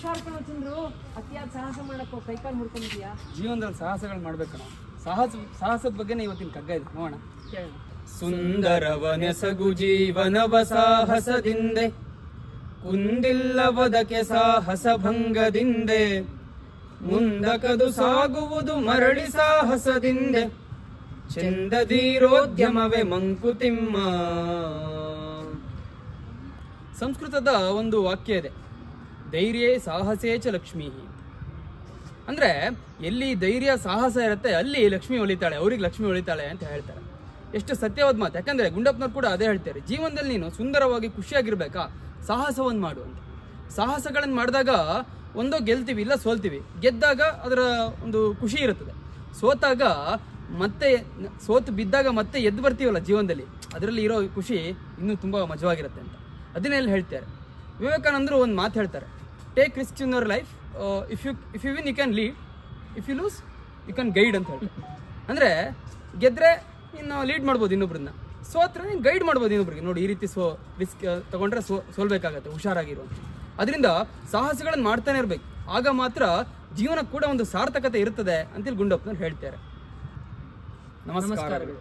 ಹುಷಾರ್ ಕಣ ಚಂದ್ರು ಅತಿಯಾದ ಸಾಹಸ ಮಾಡಕ್ಕೋ ಕೈಕಾಲು ಮುಡ್ಕೊಂಡಿದ್ಯಾ ಜೀವನದಲ್ಲಿ ಸಾಹಸಗಳು ಮಾಡ್ಬೇಕಣ ಸಾಹಸ ಸಾಹಸದ ಬಗ್ಗೆನೇ ಇವತ್ತಿನ ಕಗ್ಗ ಇದೆ. ನೋಡೋಣ. ಕೇಳೋಣ. ಸುಂದರವನೆಸಗು ಜೀವನವ ಸಾಹಸದಿಂದೆ ಕುಂದಿಲ್ಲವದಕ್ಕೆ ಸಾಹಸ ಭಂಗದಿಂದೆ ಮುಂದಕದು ಸಾಗುವುದು ಮರಳಿ ಸಾಹಸದಿಂದೆ ಚಂದದೀರೋದ್ಯಮವೇ ಮಂಕುತಿಮ್ಮ. ಸಂಸ್ಕೃತದ ಒಂದು ವಾಕ್ಯ ಇದೆ. ಧೈರ್ಯೇ ಸಾಹಸೇ ಚ ಲಕ್ಷ್ಮೀ ಅಂದ್ರೆ ಎಲ್ಲಿ ಧೈರ್ಯ, ಸಾಹಸ ಇರುತ್ತೆ, ಅಲ್ಲಿ ಲಕ್ಷ್ಮಿ ಒಲಿತಾಳೆ ಅವ್ರಿಗೆ ಲಕ್ಷ್ಮಿ ಒಲಿತಾಳೆ ಅಂತ ಹೇಳ್ತಾರೆ. ಎಷ್ಟು ಸತ್ಯವಾದ ಮಾತು. ಯಾಕಂದ್ರೆ ಗುಂಡಪ್ಪನವ್ರು ಕೂಡ ಅದೇ ಹೇಳ್ತಾರೆ, ಜೀವನದಲ್ಲಿ ನೀನು ಸುಂದರವಾಗಿ ಖುಷಿಯಾಗಿರ್ಬೇಕಾ? ಸಾಹಸವನ್ನು ಮಾಡು ಅಂತ. ಸಾಹಸಗಳನ್ನು ಮಾಡಿದಾಗ ಒಂದೋ ಗೆಲ್ತೀವಿ, ಇಲ್ಲ ಸೋಲ್ತೀವಿ. ಗೆದ್ದಾಗ ಅದರ ಒಂದು ಖುಷಿ ಇರುತ್ತದೆ. ಸೋತಾಗ ಮತ್ತೆ, ಸೋತು ಬಿದ್ದಾಗ ಮತ್ತೆ ಎದ್ದು ಬರ್ತೀವಲ್ಲ ಜೀವನದಲ್ಲಿ? ಅದರಲ್ಲಿ ಇರೋ ಖುಷಿ ಇನ್ನೂ ತುಂಬ ಮಜವಾಗಿರುತ್ತೆ ಅಂತ. ಅದನ್ನೆಲ್ಲ ಹೇಳ್ತಾರೆ. ವಿವೇಕಾನಂದರು ಒಂದು ಮಾತು ಹೇಳ್ತಾರೆ. Take risk in your life if you if you win you can lead if you lose you can guide ಅಂತ ಹೇಳಿ ಅಂದರೆ ಗೆದ್ರೆ ನೀನು ಲೀಡ್ ಮಾಡ್ಬೋದು ಇನ್ನೊಬ್ರನ್ನ. ಸೋತ್ರೆ ನೀನು ಗೈಡ್ ಮಾಡ್ಬೋದು ಇನ್ನೊಬ್ರಿಗೆ. ನೋಡಿ, ಈ ರೀತಿ ಸೋ ರಿಸ್ಕ್ ತಗೊಂಡ್ರೆ ಸೋ, ಸೋಲ್ಬೇಕಾಗತ್ತೆ, ಹುಷಾರಾಗಿರೋ ಅದರಿಂದ ಸಾಹಸಗಳನ್ನು ಮಾಡ್ತಾನೆ ಇರಬೇಕು. ಆಗ ಮಾತ್ರ ಜೀವನ ಕೂಡ ಒಂದು ಸಾರ್ಥಕತೆ ಇರುತ್ತದೆ ಅಂತೇಳಿ ಗುಂಡಪ್ಪನವ್ರು ಹೇಳ್ತಾರೆ. ನಮಸ್ಕಾರಗಳು.